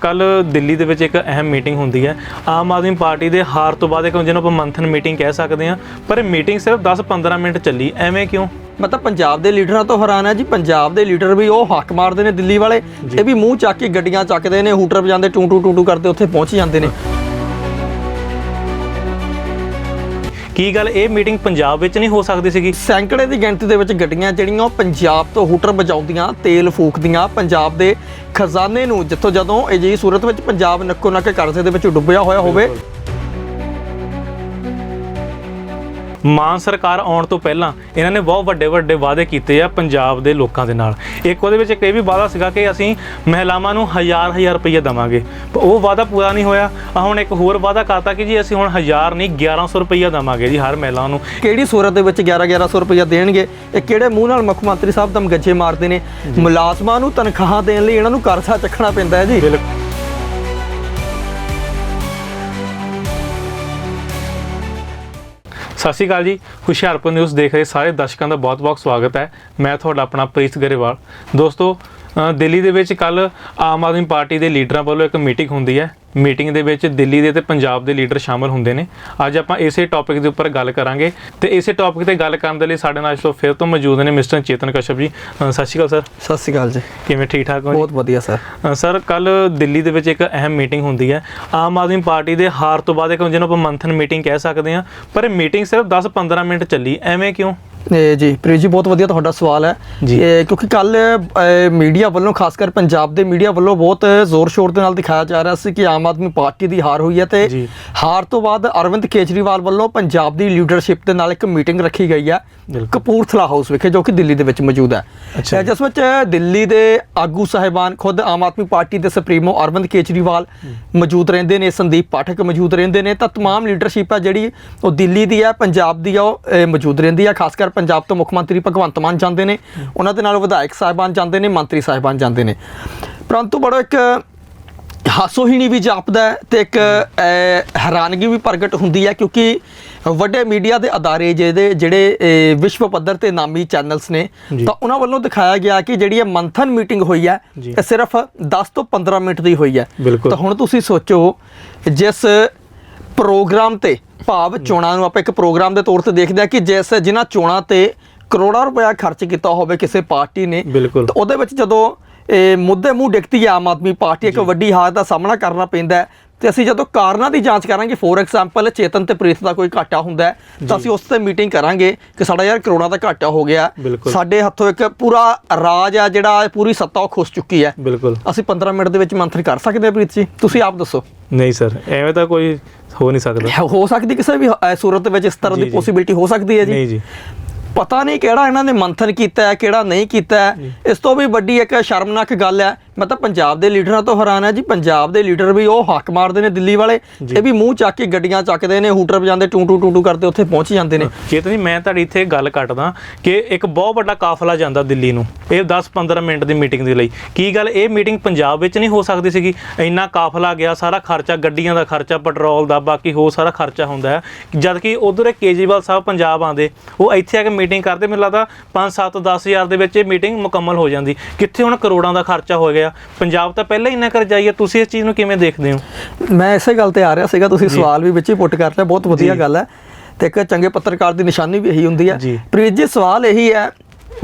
ਕੱਲ ਦਿੱਲੀ ਦੇ ਵਿੱਚ ਇੱਕ ਅਹਿਮ ਮੀਟਿੰਗ ਹੁੰਦੀ ਹੈ। ਆਮ ਆਦਮੀ ਪਾਰਟੀ ਦੇ ਹਾਰ ਤੋਂ ਬਾਅਦ ਇੱਕ ਜਿਹਨੂੰ ਆਪਾਂ ਮੰਥਨ ਮੀਟਿੰਗ ਕਹਿ ਸਕਦੇ ਹਾਂ ਪਰ ਇਹ ਮੀਟਿੰਗ ਸਿਰਫ 10-15 ਮਿੰਟ ਚੱਲੀ। ਐਵੇਂ ਕਿਉਂ? ਮਤਲਬ ਪੰਜਾਬ ਦੇ ਲੀਡਰਾਂ ਤੋਂ ਹੈਰਾਨ ਹੈ ਜੀ। ਪੰਜਾਬ ਦੇ ਲੀਡਰ ਵੀ ਉਹ ਹੱਕ ਮਾਰਦੇ ਨੇ ਦਿੱਲੀ ਵਾਲੇ। ਇਹ ਵੀ ਮੂੰਹ ਚੱਕ ਕੇ ਗੱਡੀਆਂ ਚੱਕਦੇ ਨੇ ਹੂਟਰ ਵਜਾਉਂਦੇ ਟੂ ਟੂ ਟੂ ਟੂ ਕਰਦੇ ਉੱਥੇ ਪਹੁੰਚ ਜਾਂਦੇ ਨੇ। ਕੀ ਗੱਲ, ਇਹ ਮੀਟਿੰਗ ਪੰਜਾਬ ਵਿੱਚ ਨਹੀਂ ਹੋ ਸਕਦੀ ਸੀਗੀ? ਸੈਂਕੜੇ ਦੀ ਗਿਣਤੀ ਦੇ ਵਿੱਚ ਗੱਡੀਆਂ ਜਿਹੜੀਆਂ ਉਹ ਪੰਜਾਬ ਤੋਂ ਹੂਟਰ ਵਜਾਉਂਦੀਆਂ, ਤੇਲ ਫੂਕਦੀਆਂ, ਪੰਜਾਬ ਦੇ ਖਜ਼ਾਨੇ ਨੂੰ ਜਿੱਥੋਂ ਜਦੋਂ ਅਜਿਹੀ ਸੂਰਤ ਵਿੱਚ ਪੰਜਾਬ ਨੱਕੋ ਨੱਕ ਕਰਜ਼ੇ ਦੇ ਵਿੱਚ ਡੁੱਬਿਆ ਹੋਇਆ ਹੋਵੇ ਮਾਨ ਸਰਕਾਰ ਆਉਣ ਤੋਂ ਪਹਿਲਾਂ ਇਹਨਾਂ ਨੇ ਬਹੁਤ ਵੱਡੇ ਵੱਡੇ ਵਾਅਦੇ ਕੀਤੇ ਆ ਪੰਜਾਬ ਦੇ ਲੋਕਾਂ ਦੇ ਨਾਲ। ਇੱਕ ਉਹਦੇ ਵਿੱਚ ਇੱਕ ਇਹ ਵੀ ਵਾਅਦਾ ਸੀਗਾ ਕਿ ਅਸੀਂ ਮਹਿਲਾਵਾਂ ਨੂੰ ਹਜ਼ਾਰ ਹਜ਼ਾਰ ਰੁਪਈਆ ਦਵਾਂਗੇ। ਪਰ ਉਹ ਵਾਅਦਾ ਪੂਰਾ ਨਹੀਂ ਹੋਇਆ। ਆ ਹੁਣ ਇੱਕ ਹੋਰ ਵਾਅਦਾ ਕਰਤਾ ਕਿ ਜੀ ਅਸੀਂ ਹੁਣ ਹਜ਼ਾਰ ਨਹੀਂ 1100 ਰੁਪਈਆ ਦਵਾਂਗੇ ਜੀ ਹਰ ਮਹਿਲਾ ਨੂੰ। ਕਿਹੜੀ ਸੂਰਤ ਦੇ ਵਿੱਚ 11 1100 ਰੁਪਇਆ ਦੇਣਗੇ? ਇਹ ਕਿਹੜੇ ਮੂੰਹ ਨਾਲ ਮੁੱਖ ਮੰਤਰੀ ਸਾਹਿਬ ਦਮ ਗੱਜੇ ਮਾਰਦੇ ਨੇ? ਮੁਲਾਜ਼ਮਾਂ ਨੂੰ ਤਨਖਾਹਾਂ ਦੇਣ ਲਈ ਇਹਨਾਂ ਨੂੰ ਕਰਜ਼ਾ ਚੱਕਣਾ ਪੈਂਦਾ ਹੈ ਜੀ। ਬਿਲਕੁਲ। ਸਤਿ ਸ਼੍ਰੀ ਅਕਾਲ ਜੀ। ਹੁਸ਼ਿਆਰਪੁਰ ਨਿਊਜ਼ ਦੇਖ ਰਹੇ ਸਾਰੇ ਦਰਸ਼ਕਾਂ ਦਾ ਬਹੁਤ-ਬਹੁਤ ਸਵਾਗਤ ਹੈ। ਮੈਂ ਤੁਹਾਡਾ ਆਪਣਾ ਪ੍ਰੀਤ ਗਰੇਵਾਲ। ਦੋਸਤੋ ਦਿੱਲੀ ਦੇ ਵਿੱਚ ਕੱਲ ਆਮ ਆਦਮੀ ਪਾਰਟੀ ਦੇ ਲੀਡਰਾਂ ਵੱਲੋਂ ਇੱਕ ਮੀਟਿੰਗ ਹੁੰਦੀ ਹੈ। ਮੀਟਿੰਗ ਦੇ ਵਿੱਚ ਦਿੱਲੀ ਦੇ ਤੇ ਪੰਜਾਬ ਦੇ ਲੀਡਰ ਸ਼ਾਮਲ ਹੁੰਦੇ ਨੇ। ਅੱਜ ਆਪਾਂ ਇਸੇ ਟੌਪਿਕ ਦੇ ਉੱਪਰ ਗੱਲ ਕਰਾਂਗੇ। ਤੇ ਇਸੇ ਟੌਪਿਕ ਤੇ ਗੱਲ ਕਰਨ ਦੇ ਲਈ ਸਾਡੇ ਨਾਲ ਤੋਂ ਫਿਰ ਤੋਂ ਮੌਜੂਦ ਨੇ ਮਿਸਟਰ ਚੇਤਨ ਕਸ਼ਪ ਜੀ। ਸਤਿ ਸ਼੍ਰੀ ਅਕਾਲ ਸਰ। ਸਤਿ ਸ਼੍ਰੀ ਅਕਾਲ ਜੀ। ਕਿਵੇਂ ਠੀਕ ਠਾਕ ਹੋ ਬਹੁਤ ਵਧੀਆ ਸਰ। ਸਰ ਕੱਲ ਦਿੱਲੀ ਦੇ ਵਿੱਚ ਇੱਕ ਅਹਿਮ ਮੀਟਿੰਗ ਹੁੰਦੀ ਹੈ। ਆਮ ਆਦਮੀ ਪਾਰਟੀ ਦੇ ਹਾਰ ਤੋਂ ਬਾਅਦ ਇੱਕ ਜਿਹਨੂੰ ਆਪਾਂ ਮੰਥਨ ਮੀਟਿੰਗ ਕਹਿ ਸਕਦੇ ਹਾਂ। ਪਰ ਇਹ ਮੀਟਿੰਗ ਸਿਰਫ 10-15 ਮਿੰਟ ਚੱਲੀ। ਐਵੇਂ ਕਿਉਂ? ਇਹ ਜੀ ਪ੍ਰੀਤ ਜੀ ਬਹੁਤ ਵਧੀਆ ਤੁਹਾਡਾ ਸਵਾਲ ਹੈ ਜੀ। ਇਹ ਕਿਉਂਕਿ ਕੱਲ ਮੀਡੀਆ ਵੱਲੋਂ ਖਾਸ ਕਰ ਪੰਜਾਬ ਦੇ ਮੀਡੀਆ ਵੱਲੋਂ ਬਹੁਤ ਜ਼ੋਰ ਸ਼ੋਰ ਦੇ ਨਾਲ ਦਿਖਾਇਆ ਜਾ ਰਿਹਾ ਸੀ ਕਿ ਆਮ ਆਦਮੀ ਪਾਰਟੀ ਦੀ ਹਾਰ ਹੋਈ ਹੈ ਤੇ ਜੀ। ਹਾਰ ਤੋਂ ਬਾਅਦ ਅਰਵਿੰਦ ਕੇਜਰੀਵਾਲ ਵੱਲੋਂ ਪੰਜਾਬ ਦੀ ਲੀਡਰਸ਼ਿਪ ਦੇ ਨਾਲ ਇੱਕ ਮੀਟਿੰਗ ਰੱਖੀ ਗਈ ਹੈ ਬਿਲਕੁਲ। ਕਪੂਰਥਲਾ ਹਾਊਸ ਵਿਖੇ ਜੋ ਕਿ ਦਿੱਲੀ ਦੇ ਵਿੱਚ ਮੌਜੂਦ ਹੈ ਅੱਛਾ ਅ, ਜਿਸ ਵਿੱਚ ਦਿੱਲੀ ਦੇ ਆਗੂ ਸਾਹਿਬਾਨ ਖੁਦ ਆਮ ਆਦਮੀ ਪਾਰਟੀ ਦੇ ਸੁਪਰੀਮੋ ਅਰਵਿੰਦ ਕੇਜਰੀਵਾਲ ਮੌਜੂਦ ਰਹਿੰਦੇ ਨੇ ਸੰਦੀਪ ਪਾਠਕ ਮੌਜੂਦ ਰਹਿੰਦੇ ਨੇ ਤਾਂ तमाम ਲੀਡਰਸ਼ਿਪ ਹੈ ਜਿਹੜੀ ਉਹ ਦਿੱਲੀ ਦੀ ਹੈ ਪੰਜਾਬ ਦੀ ਆ ਉਹ ਅ, ਮੌਜੂਦ ਰਹਿੰਦੀ ਹੈ ਖਾਸ ਕਰ ਪੰਜਾਬ ਤੋਂ ਮੁੱਖ ਮੰਤਰੀ ਭਗਵੰਤ ਮਾਨ ਜਾਂਦੇ ਨੇ ਉਹਨਾਂ ਦੇ ਨਾਲ ਵਿਧਾਇਕ ਸਾਹਿਬਾਨ ਜਾਂਦੇ ਨੇ ਮੰਤਰੀ ਸਾਹਿਬਾਨ ਜਾਂਦੇ ਨੇ ਪਰੰਤੂ ਬੜਾ ਇੱਕ ਹਾਸੋਹੀਣੀ ਵੀ ਜਾਪਦਾ ਹੈ ਤੇ ਇੱਕ ਹੈਰਾਨਗੀ ਵੀ ਪ੍ਰਗਟ ਹੁੰਦੀ ਹੈ ਕਿਉਂਕਿ ਵੱਡੇ ਮੀਡੀਆ ਦੇ ਅਦਾਰੇ ਜਿਹਦੇ ਜਿਹੜੇ ਵਿਸ਼ਵ ਪੱਧਰ ਤੇ ਨਾਮੀ ਚੈਨਲਸ ਨੇ। ਤਾਂ ਉਹਨਾਂ ਵੱਲੋਂ ਦਿਖਾਇਆ ਗਿਆ ਕਿ ਜਿਹੜੀ ਇਹ ਮੰਥਨ ਮੀਟਿੰਗ ਹੋਈ ਹੈ। ਇਹ ਸਿਰਫ 10 ਤੋਂ 15 ਮਿੰਟ ਦੀ ਹੋਈ ਹੈ। ਤਾਂ ਹੁਣ ਤੁਸੀਂ ਸੋਚੋ ਜਿਸ ਪ੍ਰੋਗਰਾਮ ਤੇ ਭਾਵ ਚੋਣਾਂ ਨੂੰ ਆਪਾਂ ਇੱਕ ਪ੍ਰੋਗਰਾਮ ਦੇ ਤੌਰ ਤੇ ਦੇਖਦੇ ਆ ਕਿ ਜਿਸ ਜਿਨ੍ਹਾਂ ਚੋਣਾਂ ਤੇ ਕਰੋੜਾਂ ਰੁਪਇਆ ਖਰਚ ਕੀਤਾ ਹੋਵੇ ਕਿਸੇ ਪਾਰਟੀ ਨੇ ਬਿਲਕੁਲ। ਤਾਂ ਉਹਦੇ ਵਿੱਚ ਜਦੋਂ ਇਹ ਮੁੱਦੇ ਮੂੰਹ ਡਿੱਗਦੀ ਹੈ ਆਮ ਆਦਮੀ ਪਾਰਟੀ ਇੱਕ ਵੱਡੀ ਹਾਰ ਦਾ ਸਾਹਮਣਾ ਕਰਨਾ ਪੈਂਦਾ ਤੇ ਅਸੀਂ ਜਦੋਂ ਕਾਰਨਾਂ ਦੀ ਜਾਂਚ ਕਰਾਂਗੇ ਫੋਰ ਐਗਜ਼ਾਮਪਲ ਚੇਤਨ ਤੇ ਪ੍ਰੀਤ ਦਾ ਕੋਈ ਘਾਟਾ ਹੁੰਦਾ ਹੈ ਤਾਂ ਅਸੀਂ ਉਸ ਤੇ ਮੀਟਿੰਗ ਕਰਾਂਗੇ ਕਿ ਸਾਡਾ ਯਾਰ ਕਰੋੜਾਂ ਦਾ ਘਾਟਾ ਹੋ ਗਿਆ। ਸਾਡੇ ਹੱਥੋਂ ਇੱਕ ਪੂਰਾ ਰਾਜ ਆ ਜਿਹੜਾ ਪੂਰੀ ਸੱਤਾ ਉਹ ਖੁੱਸ ਚੁੱਕੀ ਹੈ। ਬਿਲਕੁਲ। ਅਸੀਂ 15 ਮਿੰਟ ਦੇ ਵਿੱਚ ਮੰਥਨ ਕਰ ਸਕਦੇ ਹਾਂ ਪ੍ਰੀਤ ਜੀ। ਤੁਸੀਂ ਆਪ ਦੱਸੋ। ਨਹੀਂ ਸਰ ਐਵੇਂ ਤਾਂ ਕੋਈ ਹੋ ਨਹੀਂ ਸਕਦਾ। ਹੋ ਸਕਦੀ ਕਿਸੇ ਵੀ ਸੂਰਤ ਵਿੱਚ ਇਸ ਤਰ੍ਹਾਂ ਦੀ। ਪੋਸਿਬਿਲਿਟੀ ਹੋ ਸਕਦੀ ਹੈ ਜੀ। ਨਹੀਂ ਜੀ। ਪਤਾ ਨਹੀਂ ਕਿਹੜਾ ਇਹਨਾਂ ਨੇ ਮੰਥਨ ਕੀਤਾ ਹੈ ਕਿਹੜਾ ਨਹੀਂ ਕੀਤਾ ਹੈ। ਇਸ ਤੋਂ ਵੀ ਵੱਡੀ ਇੱਕ ਸ਼ਰਮਨਾਕ ਗੱਲ ਹੈ ਮੈਂ ਤਾਂ ਪੰਜਾਬ ਦੇ ਲੀਡਰਾਂ ਤੋਂ ਹੈਰਾਨ ਹੈ ਜੀ ਪੰਜਾਬ ਦੇ ਲੀਡਰ ਵੀ ਉਹ ਹੱਕ ਮਾਰਦੇ ਨੇ ਦਿੱਲੀ ਵਾਲੇ ਇਹ ਵੀ ਮੂੰਹ ਚੱਕ ਕੇ ਗੱਡੀਆਂ ਚੱਕਦੇ ਨੇ ਹੂਟਰ ਵਜਾਉਂਦੇ ਟੂ ਟੂ ਟੂ ਟੂ ਕਰਦੇ ਉੱਥੇ ਪਹੁੰਚ ਜਾਂਦੇ ਨੇ। ਚੇਤਨ ਜੀ ਮੈਂ ਤੁਹਾਡੀ ਇੱਥੇ ਗੱਲ ਕੱਟਦਾ ਕਿ ਇੱਕ ਬਹੁਤ ਵੱਡਾ ਕਾਫਲਾ ਜਾਂਦਾ ਦਿੱਲੀ ਨੂੰ ਇਹ 10-15 ਮਿੰਟ ਦੀ ਮੀਟਿੰਗ ਦੇ ਲਈ। ਕੀ ਗੱਲ ਇਹ ਮੀਟਿੰਗ ਪੰਜਾਬ ਵਿੱਚ ਨਹੀਂ ਹੋ ਸਕਦੀ ਸੀਗੀ? ਇੰਨਾ ਕਾਫਲਾ ਗਿਆ ਸਾਰਾ ਖਰਚਾ ਗੱਡੀਆਂ ਦਾ ਖਰਚਾ ਪੈਟਰੋਲ ਦਾ ਬਾਕੀ ਹੋਰ ਸਾਰਾ ਖਰਚਾ ਹੁੰਦਾ ਹੈ। ਜਦ ਕਿ ਉਧਰ ਇਹ ਕੇਜਰੀਵਾਲ ਸਾਹਿਬ ਪੰਜਾਬ ਆਂਦੇ ਉਹ ਇੱਥੇ ਆ ਕੇ ਮੀਟਿੰਗ ਕਰਦੇ ਮੈਨੂੰ ਲੱਗਦਾ 5-7 10000 ਦੇ ਵਿੱਚ ਇਹ ਮੀਟਿੰਗ ਮੁਕੰਮਲ ਹੋ ਜਾਂਦੀ। ਕਿੱਥੇ ਹੁਣ ਕਰੋੜਾਂ ਦਾ ਖਰਚਾ ਹੋ ਗਿਆ? ਪੰਜਾਬ ਤਾਂ ਪਹਿਲਾਂ ਹੀ ਇੰਨਾ ਕਰਜ਼ਾਈ ਹੈ ਤੁਸੀਂ ਇਸ ਚੀਜ਼ ਨੂੰ ਕਿਵੇਂ ਦੇਖਦੇ ਹੋ? ਮੈਂ ਇਸੇ ਗੱਲ ਤੇ ਆ ਰਿਹਾ ਸੀਗਾ ਤੁਸੀਂ ਸਵਾਲ ਵੀ ਵਿੱਚ ਹੀ ਪੁੱਟ ਕਰ ਲਿਆ ਬਹੁਤ ਵਧੀਆ ਗੱਲ ਹੈ। ਤੇ ਇੱਕ ਚੰਗੇ ਪੱਤਰਕਾਰ ਦੀ ਨਿਸ਼ਾਨੀ ਵੀ ਇਹੀ ਹੁੰਦੀ ਹੈ। ਪ੍ਰੀਤ ਜੀ ਸਵਾਲ ਇਹੀ ਹੈ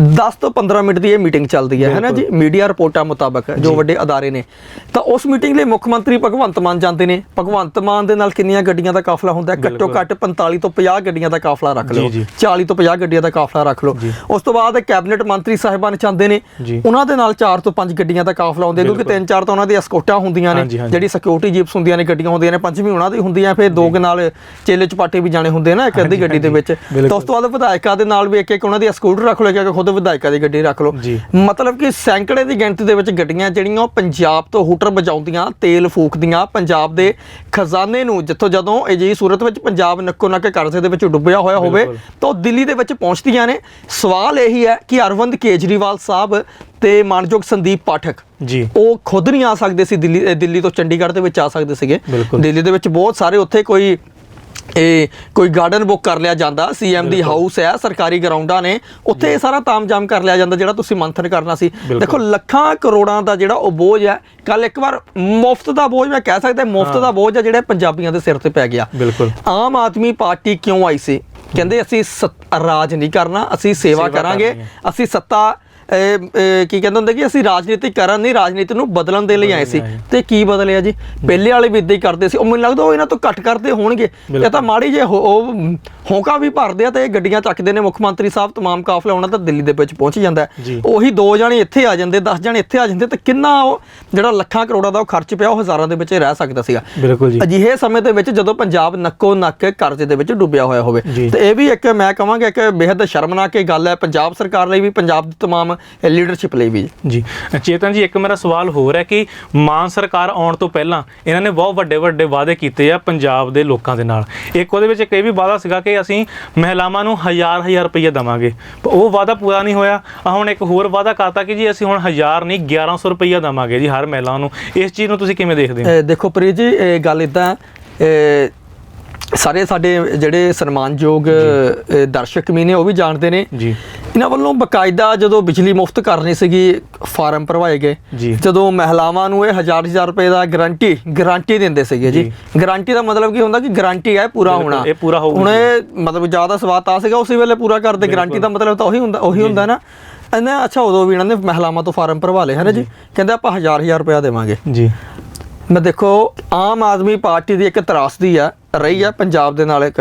10 ਤੋਂ 15 ਮਿੰਟ ਦੀ ਇਹ ਮੀਟਿੰਗ ਚੱਲਦੀ ਹੈ ਹੈ ਨਾ ਜੀ? ਮੀਡੀਆ ਰਿਪੋਰਟਾਂ ਮੁਤਾਬਕ ਜੋ ਵੱਡੇ ਅਦਾਰੇ ਨੇ। ਤਾਂ ਉਸ ਮੀਟਿੰਗ ਲਈ ਮੁੱਖ ਮੰਤਰੀ ਭਗਵੰਤ ਮਾਨ ਜਾਂਦੇ ਨੇ। ਭਗਵੰਤ ਮਾਨ ਦੇ ਨਾਲ ਕਿੰਨੀਆਂ ਗੱਡੀਆਂ ਦਾ ਕਾਫਲਾ ਹੁੰਦਾ ਹੈ? ਘੱਟੋ ਘੱਟ 45 ਤੋਂ 50 ਗੱਡੀਆਂ ਦਾ ਕਾਫਲਾ ਰੱਖ ਲਓ। ਜੀ, ਜੀ। 40 ਤੋਂ 50 ਗੱਡੀਆਂ ਦਾ ਕਾਫਲਾ ਰੱਖ ਲਓ। ਉਸ ਤੋਂ ਬਾਅਦ ਕੈਬਨਿਟ ਮੰਤਰੀ ਸਾਹਿਬਾਨ ਚਾਹੁੰਦੇ ਨੇ। ਉਹਨਾਂ ਦੇ ਨਾਲ 4 ਤੋਂ 5 ਗੱਡੀਆਂ ਦਾ ਕਾਫਲਾ ਹੁੰਦਾ ਕਿਉਂਕਿ ਤਿੰਨ ਚਾਰ ਤਾਂ ਉਹਨਾਂ ਦੀ ਐਸਕੋਟਾਂ ਹੁੰਦੀਆਂ ਨੇ। ਜਿਹੜੀ ਸਿਕਿਉਰਿਟੀ ਜੀਪਸ ਹੁੰਦੀਆਂ ਨੇ ਗੱਡੀਆਂ ਹੁੰਦੀਆਂ ਨੇ ਪੰਜਵੀਂ ਉਹਨਾਂ ਦੀ ਹੁੰਦੀਆਂ ਫਿਰ ਦੋ ਕੁ ਨਾਲ ਚੇਲੇ ਚਪਾਟੇ ਵੀ ਜਾਣੇ ਹੁੰਦੇ ਨਾ ਇੱਕ ਅੱਧੀ ਗੱਡੀ ਦੇ ਵਿੱਚ। ਤਾਂ ਉਸ ਤੋਂ ਬਾਅਦ ਵਿਧਾਇਕਾਂ ਦੇ ਨਾਲ ਵੀ ਇੱਕ ਇੱਕ ਉਹਨਾਂ ਦੀ ਸਕੂਟਰ ਰੱਖ ਲਓ ਕਿ ਖੁਦ ਵਿਧਾਇਕਾਂ ਦੀ ਗੱਡੀ ਰੱਖ ਲਓ। ਮਤਲਬ ਕਿ ਸੈਂਕੜੇ ਦੀ ਗਿਣਤੀ ਦੇ ਵਿੱਚ ਗੱਡੀਆਂ ਜਿਹੜੀਆਂ ਉਹ ਪੰਜਾਬ ਤੋਂ ਹੂਟਰ ਵਜਾਉਂਦੀਆਂ ਤੇਲ ਫੂਕਦੀਆਂ ਪੰਜਾਬ ਦੇ ਖਜ਼ਾਨੇ ਨੂੰ ਜਿੱਥੋਂ ਜਦੋਂ ਅਜਿਹੀ ਸੂਰਤ ਵਿੱਚ ਪੰਜਾਬ ਨੱਕੋ ਨੱਕ ਕਰਜ਼ੇ ਦੇ ਵਿੱਚ ਡੁੱਬਿਆ ਹੋਇਆ ਹੋਵੇ। ਤਾਂ ਉਹ ਦਿੱਲੀ ਦੇ ਵਿੱਚ ਪਹੁੰਚਦੀਆਂ ਨੇ ਸਵਾਲ ਇਹੀ ਹੈ ਕਿ ਅਰਵਿੰਦ ਕੇਜਰੀਵਾਲ ਸਾਹਿਬ ਤੇ ਮਾਨਯੋਗ ਸੰਦੀਪ ਪਾਠਕ ਜੀ ਉਹ ਖੁਦ ਨਹੀਂ ਆ ਸਕਦੇ ਸੀ ਦਿੱਲੀ ਦਿੱਲੀ ਤੋਂ ਚੰਡੀਗੜ੍ਹ ਦੇ ਵਿੱਚ ਆ ਸਕਦੇ ਸੀਗੇ। ਦਿੱਲੀ ਦੇ ਵਿੱਚ ਬਹੁਤ ਸਾਰੇ ਉੱਥੇ ਕੋਈ ਇਹ ਕੋਈ ਗਾਰਡਨ ਬੁੱਕ ਕਰ ਲਿਆ ਜਾਂਦਾ ਸੀਐਮ ਦੀ ਹਾਊਸ ਹੈ ਸਰਕਾਰੀ ਗਰਾਊਂਡਾਂ ਨੇ ਉੱਥੇ ਇਹ ਸਾਰਾ ਤਾਮਜਾਮ ਕਰ ਲਿਆ ਜਾਂਦਾ ਜਿਹੜਾ ਤੁਸੀਂ ਮੰਥਨ ਕਰਨਾ ਸੀ। ਦੇਖੋ ਲੱਖਾਂ ਕਰੋੜਾਂ ਦਾ ਜਿਹੜਾ ਉਹ ਬੋਝ ਹੈ ਕੱਲ ਇੱਕ ਵਾਰ ਮੁਫਤ ਦਾ ਬੋਝ ਮੈਂ ਕਹਿ ਸਕਦਾ ਮੁਫਤ ਦਾ ਬੋਝ ਹੈ ਜਿਹੜਾ ਪੰਜਾਬੀਆਂ ਦੇ ਸਿਰ ਤੇ ਪੈ ਗਿਆ। ਬਿਲਕੁਲ। ਆਮ ਆਦਮੀ ਪਾਰਟੀ ਕਿਉਂ ਆਈ ਸੀ? ਕਹਿੰਦੇ ਅਸੀਂ ਰਾਜ ਨਹੀਂ ਕਰਨਾ ਅਸੀਂ ਸੇਵਾ ਕਰਾਂਗੇ। ਅਸੀਂ ਸੱਤਾ ਕੀ ਕਹਿੰਦੇ ਹੁੰਦੇ ਕਿ ਅਸੀਂ ਰਾਜਨੀਤੀ ਕਰਨ ਨਹੀਂ ਰਾਜਨੀਤੀ ਨੂੰ ਬਦਲਣ ਦੇ ਲਈ ਆਏ ਸੀ। ਤੇ ਕੀ ਬਦਲਿਆ ਜੀ? ਪਹਿਲੇ ਵਾਲੇ ਵੀ ਇਦਾਂ ਹੀ ਕਰਦੇ ਸੀ। ਉਹ ਮੈਨੂੰ ਲੱਗਦਾ ਉਹ ਇਹਨਾਂ ਤੋਂ ਘੱਟ ਕਰਦੇ ਹੋਣਗੇ। ਇਹ ਤਾਂ ਮਾੜੀ ਜੇ ਉਹ ਹੋਂਕਾ ਵੀ ਭਰਦੇ ਆ ਤੇ ਇਹ ਗੱਡੀਆਂ ਚੱਕਦੇ ਨੇ। ਮੁੱਖ ਮੰਤਰੀ ਸਾਹਿਬ ਤਮਾਮ ਕਾਫਲਾ ਉਹਨਾਂ ਤਾਂ ਦਿੱਲੀ ਦੇ ਵਿੱਚ ਪਹੁੰਚ ਜਾਂਦਾ। ਉਹੀ ਦੋ ਜਣੇ ਇੱਥੇ ਆ ਜਾਂਦੇ 10 ਜਣੇ ਇੱਥੇ ਆ ਜਾਂਦੇ ਤੇ ਕਿੰਨਾ ਉਹ ਜਿਹੜਾ ਲੱਖਾਂ ਕਰੋੜਾਂ ਦਾ ਉਹ ਖਰਚ ਪਿਆ ਉਹ ਹਜ਼ਾਰਾਂ ਦੇ ਵਿੱਚ ਰਹਿ ਸਕਦਾ ਸੀਗਾ। ਬਿਲਕੁਲ ਜੀ। ਅਜਿਹੇ ਸਮੇਂ ਦੇ ਵਿੱਚ ਜਦੋਂ ਪੰਜਾਬ ਨੱਕੋ ਨੱਕ ਕਰਜ਼ੇ ਦੇ ਵਿੱਚ ਡੁੱਬਿਆ ਹੋਇਆ ਹੋਵੇ। ਤੇ ਇਹ ਵੀ ਇੱਕ ਮੈਂ ਕਹਾਂਗਾ ਇੱਕ ਬੇहद ਸ਼ਰਮਨਾਕ ਇਹ ਗੱਲ ਹੈ। ਪੰਜਾਬ ਸਰਕਾਰ ਲਈ ਵੀ ਪੰਜਾਬ ਦੀ ਤਮਾਮ ਲੀਡਰਸ਼ਿਪ ਲਈ ਵੀ। ਜੀ। ਚੇਤਨ ਜੀ ਇੱਕ ਮੇਰਾ ਸਵਾਲ ਹੋਰ ਹੈ ਕਿ ਮਾਨ ਸਰਕਾਰ ਆਉਣ ਤੋਂ ਪਹਿਲਾਂ ਇਹਨਾਂ ਨੇ ਬਹੁਤ ਵੱਡੇ ਵੱਡੇ ਵਾਅਦੇ ਕੀਤੇ ਆ ਪੰਜਾਬ ਦੇ ਲੋਕਾਂ ਦੇ ਨਾਲ। ਇੱਕ ਉਹਦੇ ਵਿੱਚ ਇੱਕ ਇਹ ਵੀ ਵਾਅਦਾ ਸੀਗਾ ਕਿ ਅਸੀਂ ਮਹਿਲਾਵਾਂ ਨੂੰ ਹਜ਼ਾਰ ਹਜ਼ਾਰ ਰੁਪਈਆ ਦੇਵਾਂਗੇ। ਪਰ ਉਹ ਵਾਅਦਾ ਪੂਰਾ ਨਹੀਂ ਹੋਇਆ। ਹੁਣ ਇੱਕ ਹੋਰ ਵਾਅਦਾ ਕਰਤਾ ਕਿ ਜੀ ਅਸੀਂ ਹੁਣ ਹਜ਼ਾਰ ਨਹੀਂ 1100 ਰੁਪਈਆ ਦੇਵਾਂਗੇ ਜੀ ਹਰ ਮਹਿਲਾ ਨੂੰ। ਇਸ ਚੀਜ਼ ਨੂੰ ਤੁਸੀਂ ਕਿਵੇਂ ਦੇਖਦੇ ਹੋ? ਦੇਖੋ ਪ੍ਰੀਤ ਜੀ ਇਹ ਗੱਲ ਇਦਾਂ ਸਾਰੇ ਸਾਡੇ ਜਿਹੜੇ ਸਨਮਾਨਯੋਗ ਦਰਸ਼ਕ ਵੀ ਨੇ ਉਹ ਵੀ ਜਾਣਦੇ ਨੇ। ਜੀ। ਇਹਨਾਂ ਵੱਲੋਂ ਬਕਾਇਦਾ ਜਦੋਂ ਬਿਜਲੀ ਮੁਫਤ ਕਰਨੀ ਸੀਗੀ ਫਾਰਮ ਭਰਵਾਏ ਗਏ। ਜਦੋਂ ਮਹਿਲਾਵਾਂ ਨੂੰ ਇਹ ਹਜ਼ਾਰ ਹਜ਼ਾਰ ਰੁਪਏ ਦਾ ਗਾਰੰਟੀ ਗਾਰੰਟੀ ਦਿੰਦੇ ਸੀਗੇ ਜੀ। ਗਾਰੰਟੀ ਦਾ ਮਤਲਬ ਕੀ ਹੁੰਦਾ ਕਿ ਗਾਰੰਟੀ ਹੈ ਪੂਰਾ ਹੋਣਾ। ਇਹ ਪੂਰਾ ਹੋਊਗਾ ਹੁਣ ਇਹ ਮਤਲਬ ਜ਼ਿਆਦਾ ਸਵਾਦ ਤਾਂ ਸੀਗਾ ਉਸੇ ਵੇਲੇ ਪੂਰਾ ਕਰਦੇ। ਗਾਰੰਟੀ ਦਾ ਮਤਲਬ ਤਾਂ ਉਹੀ ਹੁੰਦਾ ਉਹੀ ਹੁੰਦਾ ਨਾ। ਇਹਨਾਂ ਅੱਛਾ ਉਦੋਂ ਵੀ ਇਹਨਾਂ ਨੇ ਮਹਿਲਾਵਾਂ ਤੋਂ ਫਾਰਮ ਭਰਵਾ ਲਏ ਹਨ ਜੀ। ਕਹਿੰਦੇ ਆਪਾਂ ਹਜ਼ਾਰ ਹਜ਼ਾਰ ਰੁਪਇਆ ਦੇਵਾਂਗੇ। ਜੀ। ਮੈਂ ਦੇਖੋ ਆਮ ਆਦਮੀ ਪਾਰਟੀ ਦੀ ਇੱਕ ਤਰਾਸਦੀ ਆ ਰਹੀ ਆ ਪੰਜਾਬ ਦੇ ਨਾਲ ਇੱਕ।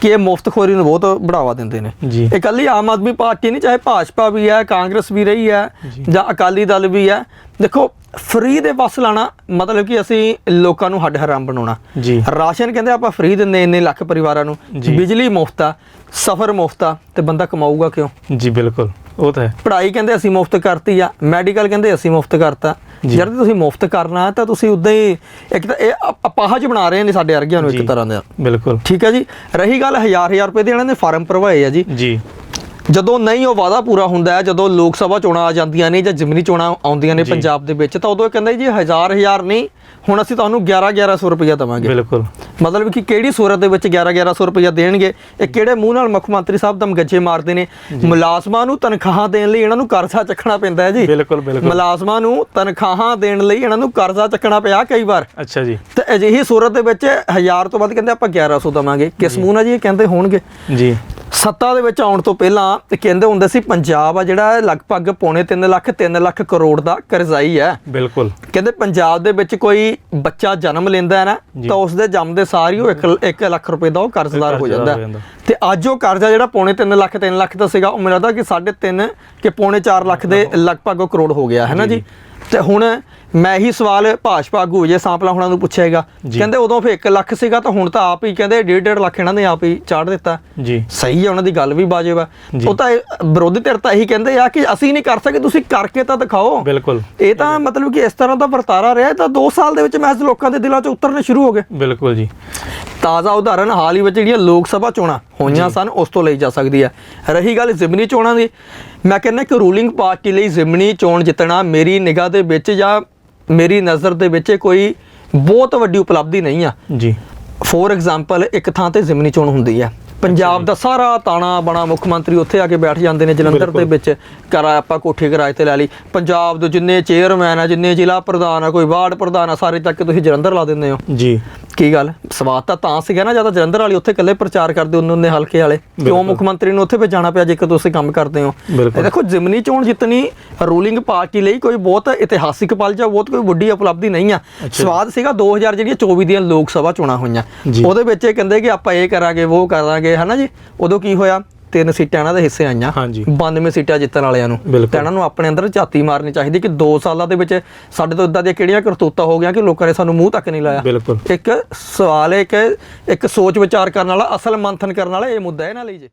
ਕਿ ਇਹ ਮੁਫਤਖੋਰੀ ਨੂੰ ਬਹੁਤ ਬੜਾਵਾ ਦਿੰਦੇ ਨੇ। ਜੀ। ਇਹ ਇਕੱਲੀ ਆਮ ਆਦਮੀ ਪਾਰਟੀ ਨਹੀਂ ਚਾਹੇ ਭਾਜਪਾ ਵੀ ਹੈ ਕਾਂਗਰਸ ਵੀ ਰਹੀ ਹੈ ਜਾਂ। ਅਕਾਲੀ ਦਲ ਵੀ ਹੈ। ਦੇਖੋ ਫ੍ਰੀ ਦੇ ਬੱਸ ਲਾਣਾ ਮਤਲਬ ਕਿ ਅਸੀਂ ਲੋਕਾਂ ਨੂੰ ਹੱਡ ਹਰਾਮ ਬਣਾਉਣਾ। ਜੀ। ਰਾਸ਼ਨ ਕਹਿੰਦੇ ਆਪਾਂ ਫ੍ਰੀ ਦਿੰਦੇ ਇੰਨੇ ਲੱਖ ਪਰਿਵਾਰਾਂ ਨੂੰ। ਬਿਜਲੀ ਮੁਫਤ ਆ ਸਫ਼ਰ ਮੁਫਤ ਆ ਤੇ ਬੰਦਾ ਕਮਾਊਗਾ ਕਿਉਂ? ਜੀ ਬਿਲਕੁਲ। ਉਹ ਤਾਂ ਹੈ। ਪੜ੍ਹਾਈ ਕਹਿੰਦੇ ਅਸੀਂ ਮੁਫਤ ਕਰਤੀ ਆ ਮੈਡੀਕਲ ਕਹਿੰਦੇ ਅਸੀਂ ਮੁਫਤ ਕਰਤਾ। ਯਾਰ ਜੇ ਤੁਸੀਂ ਮੁਫਤ ਕਰਨਾ ਤਾਂ ਤੁਸੀਂ ਉਦਾਂ ਹੀ ਇੱਕ ਤਾਂ ਇਹ ਅਪ- ਅਪਾਹਜ ਬਣਾ ਰਹੇ ਨੇ ਸਾਡੇ ਅਰਗਿਆਂ ਨੂੰ ਇੱਕ। ਤਰ੍ਹਾਂ ਦਾ। ਬਿਲਕੁਲ। ਠੀਕ ਹੈ ਜੀ? ਰਹੀ ਗੱਲ ਹਜ਼ਾਰ ਹਜ਼ਾਰ ਰੁਪਏ ਦੇ ਇਹਨਾਂ ਨੇ ਫਾਰਮ ਭਰਵਾਏ ਆ ਜੀ। ਜੀ। ਜਦੋਂ ਨਹੀਂ ਉਹ ਵਾਅਦਾ ਪੂਰਾ ਹੁੰਦਾ ਹੈ ਜਦੋਂ ਲੋਕ ਸਭਾ ਚੋਣਾਂ ਆ ਜਾਂਦੀਆਂ ਨੇ ਜਾਂ ਜ਼ਿਮਨੀ ਚੋਣਾਂ ਆਉਂਦੀਆਂ ਨੇ। ਪੰਜਾਬ ਦੇ ਵਿੱਚ ਤਾਂ ਉਦੋਂ ਇਹ ਕਹਿੰਦਾ ਜੀ ਹਜ਼ਾਰ ਹਜ਼ਾਰ ਨਹੀਂ ਹੁਣ ਅਸੀਂ ਤੁਹਾਨੂੰ 11 1100 ਰੁਪਇਆ ਦੇਵਾਂਗੇ। ਬਿਲਕੁਲ। ਮਤਲਬ ਕਿ ਕਿਹੜੀ ਸੂਰਤ ਦੇ ਵਿੱਚ 11 1100 ਰੁਪਇਆ ਦੇਣਗੇ? ਇਹ ਕਿਹੜੇ ਮੂੰਹ ਨਾਲ ਮੁੱਖ ਮੰਤਰੀ ਸਾਹਿਬ ਦਮ ਗੱਜੇ ਮਾਰਦੇ ਨੇ? ਮੁਲਾਜ਼ਮਾਂ ਨੂੰ ਤਨਖਾਹਾਂ ਦੇਣ ਲਈ ਇਹਨਾਂ ਨੂੰ ਕਰਜ਼ਾ ਚੱਕਣਾ ਪੈਂਦਾ ਹੈ ਜੀ। ਬਿਲਕੁਲ ਬਿਲਕੁਲ। ਮੁਲਾਜ਼ਮਾਂ ਨੂੰ ਤਨਖਾਹਾਂ ਦੇਣ ਲਈ ਇਹਨਾਂ ਨੂੰ ਕਰਜ਼ਾ ਚੱਕਣਾ ਪਿਆ ਕਈ ਵਾਰ। ਅੱਛਾ ਜੀ। ਤੇ ਅਜਿਹੀ ਸੂਰਤ ਦੇ ਵਿੱਚ 1000 ਤੋਂ ਵੱਧ ਕਹਿੰਦੇ ਆਪਾਂ 1100 ਦਵਾਂਗੇ। ਕਿਸ ਮੂੰਹ ਨਾਲ ਜੀ ਇਹ ਕਹਿੰਦੇ ਹੋਣਗੇ। ਜੀ। ਸੱਤਾ ਦੇ ਵਿੱਚ ਆਉਣ ਤੋਂ ਪਹਿਲਾਂ ਕਹਿੰਦੇ ਹੁੰਦੇ ਸੀ ਪੰਜਾਬ ਆ ਜਿਹੜਾ ਲਗਭਗ ਪੌਣੇ 3 ਲੱਖ 3 ਲੱਖ ਕਰੋੜ ਦਾ ਕਰਜ਼ਾਈ ਹੈ ਬਿਲਕੁਲ ਕਹਿੰਦੇ ਪੰਜਾਬ ਦੇ ਵਿੱਚ ਕੋਈ ਬੱਚਾ ਜਨਮ ਲੈਂਦਾ ਹੈ ਨਾ। ਤਾਂ ਉਸ ਦੇ ਜੰਮ ਦੇ ਸਾਰ ਹੀ ਉਹ 1 ਲੱਖ ਰੁਪਏ ਦਾ ਉਹ ਕਰਜ਼ਦਾਰ ਹੋ ਕਰਜ਼ਦਾਰ ਜਾਂਦਾ ਹੋ ਹੈ। ਜਾਂਦਾ। ਤੇ ਅੱਜ ਉਹ ਕਰਜ਼ਾ ਜਿਹੜਾ ਪੌਣੇ 3 ਲੱਖ 3 ਲੱਖ ਦਾ ਸੀਗਾ ਉਹ ਮੈਨੂੰ ਲੱਗਦਾ ਕਿ 3.5 ਕਿ ਪੌਣੇ 4 ਲੱਖ ਦੇ ਲਗਭਗ ਉਹ ਕਰੋੜ ਹੋ ਗਿਆ ਹੈ ਨਾ ਜੀ ਤੇ ਹੁਣ ਮੈਂ ਇਹੀ ਸਵਾਲ ਭਾਜਪਾ ਆਗੂ ਜੇ ਸਾਂਪਲਾ ਹੁਣਾਂ ਨੂੰ ਪੁੱਛੇਗਾ। ਕਹਿੰਦੇ ਉਦੋਂ ਫਿਰ 1 ਲੱਖ ਸੀਗਾ ਤਾਂ ਹੁਣ ਤਾਂ ਆਪ ਹੀ ਕਹਿੰਦੇ 1.5 ਲੱਖ ਇਹਨਾਂ ਨੇ ਆਪ ਹੀ ਚਾੜ ਦਿੱਤਾ। ਜੀ। ਸਹੀ ਹੈ ਉਹਨਾਂ ਦੀ ਗੱਲ ਵੀ ਵਾਜਬ ਹੈ ਜੀ। ਉਹ ਤਾਂ ਵਿਰੋਧੀ ਧਿਰ ਤਾਂ ਇਹੀ ਕਹਿੰਦੇ ਆ ਕਿ ਅਸੀਂ ਨਹੀਂ ਕਰ ਸਕੇ ਤੁਸੀਂ ਕਰਕੇ ਤਾਂ ਦਿਖਾਓ। ਬਿਲਕੁਲ। ਇਹ ਤਾਂ ਮਤਲਬ ਕਿ ਇਸ ਤਰ੍ਹਾਂ ਦਾ ਵਰਤਾਰਾ ਰਿਹਾ ਤਾਂ 2 ਸਾਲ ਦੇ ਵਿੱਚ ਮਹਿਜ਼ ਲੋਕਾਂ ਦੇ ਦਿਲਾਂ 'ਚ ਉਤਰਨੇ ਸ਼ੁਰੂ ਹੋ ਗਏ। ਬਿਲਕੁਲ ਜੀ। ਤਾਜ਼ਾ ਉਦਾਹਰਨ ਹਾਲ ਹੀ ਵਿੱਚ ਜਿਹੜੀਆਂ ਲੋਕ ਸਭਾ ਚੋਣਾਂ ਹੋਈਆਂ ਸਨ ਉਸ ਤੋਂ ਲਈ ਜਾ ਸਕਦੀ ਹੈ। ਰਹੀ ਗੱਲ ਜ਼ਿਮਨੀ ਚੋਣਾਂ ਦੀ ਮੈਂ ਕਹਿੰਦਾ ਕਿ ਰੂਲਿੰਗ ਪਾਰਟੀ ਲਈ ਜ਼ਿਮਨੀ ਚੋਣ ਜਿੱਤਣਾ ਮੇਰੀ ਨਿਗਾਹ ਦੇ ਵਿੱਚ ਜਾਂ ਮੇਰੀ ਨਜ਼ਰ ਦੇ ਵਿੱਚ ਕੋਈ ਬਹੁਤ ਵੱਡੀ ਉਪਲਬਧੀ ਨਹੀਂ ਆ। ਜੀ। ਫੋਰ ਐਗਜ਼ਾਮਪਲ ਇੱਕ ਥਾਂ ਤੇ ਜ਼ਿਮਨੀ ਚੋਣ ਹੁੰਦੀ ਹੈ ਪੰਜਾਬ ਦਾ ਸਾਰਾ ਤਾਣਾ ਬਣਾ ਮੁੱਖ ਮੰਤਰੀ ਉੱਥੇ ਆ ਕੇ ਬੈਠ ਜਾਂਦੇ ਨੇ ਜਲੰਧਰ ਦੇ। ਵਿੱਚ। ਕਰਾ ਆਪਾਂ ਕੋਠੀ ਕਿਰਾਏ ਤੇ ਲੈ ਲਈ। ਪੰਜਾਬ ਦੇ ਜਿੰਨੇ ਚੇਅਰਮੈਨ ਆ ਜਿੰਨੇ ਜ਼ਿਲ੍ਹਾ ਪ੍ਰਧਾਨ ਆ ਕੋਈ ਵਾਰਡ ਪ੍ਰਧਾਨ ਆ ਸਾਰੇ ਤੱਕ ਤੁਸੀਂ ਜਲੰਧਰ ਲਾ ਦਿੰਦੇ ਹੋ। ਜੀ। ਕੀ ਗੱਲ? ਸਵਾਦ ਤਾਂ ਤਾਂ ਸੀਗਾ ਨਾ ਜਦੋਂ ਜਲੰਧਰ ਵਾਲੀ ਉੱਥੇ ਇਕੱਲੇ ਪ੍ਰਚਾਰ ਕਰਦੇ ਉਹਨੇ ਉਹਨੇ ਹਲਕੇ ਵਾਲੇ। ਕਿਉਂ। ਮੁੱਖ ਮੰਤਰੀ ਨੂੰ ਉੱਥੇ ਭੇਜਣਾ ਪਿਆ ਜੇਕਰ ਤੁਸੀਂ ਕੰਮ ਕਰਦੇ ਹੋ। ਇਹ ਦੇਖੋ ਜਿਮਨੀ ਚੋਣ ਜਿੱਤਣੀ ਰੂਲਿੰਗ ਪਾਰਟੀ ਲਈ ਕੋਈ ਬਹੁਤ ਇਤਿਹਾਸਿਕ ਪਲ ਜਾਂ ਬਹੁਤ ਕੋਈ ਵੱਡੀ ਉਪਲਬਧੀ ਨਹੀਂ ਆ। ਸਵਾਦ ਸੀਗਾ 2000 ਜਿਹੜੀਆਂ 24 ਦੀਆਂ ਲੋਕ ਸਭਾ ਚੋਣਾਂ ਹੋਈਆਂ। ਉਹਦੇ ਵਿੱਚ ਇਹ ਕਹਿੰਦੇ ਕਿ ਆਪਾਂ ਇਹ ਕਰਾਂਗੇ ਉਹ ਕਰਾਂਗੇ ਹਨਾ ਜੀ? ਉਦੋਂ ਕੀ ਹੋਇਆ? ਤਿੰਨ ਸੀਟਾਂ ਇਹਨਾਂ ਦੇ ਹਿੱਸੇ ਆਈਆਂ। ਹਾਂਜੀ। 92 ਸੀਟਾਂ ਜਿੱਤਣ ਵਾਲਿਆਂ ਨੂੰ। ਤਾਂ ਇਹਨਾਂ ਨੂੰ ਆਪਣੇ ਅੰਦਰ ਝਾਤੀ ਮਾਰਨੀ ਚਾਹੀਦੀ ਕਿ 2 ਸਾਲਾਂ ਦੇ ਵਿੱਚ ਸਾਡੇ ਤੋਂ ਇਦਾਂ ਦੀਆਂ ਕਿਹੜੀਆਂ ਕਰਤੂਤਾਂ ਹੋ ਗਈਆਂ ਕਿ ਲੋਕਾਂ ਨੇ ਸਾਨੂੰ ਮੂੰਹ ਤੱਕ ਨਹੀਂ ਲਾਇਆ। ਬਿਲਕੁਲ। ਇੱਕ ਸਵਾਲ ਹੈ ਕਿ ਇੱਕ ਸੋਚ ਵਿਚਾਰ ਕਰਨ ਵਾਲਾ ਅਸਲ ਮੰਥਨ ਕਰਨ ਵਾਲਾ ਇਹ ਮੁੱਦਾ ਹੈ ਇਹਨਾਂ ਲਈ ਜੀ।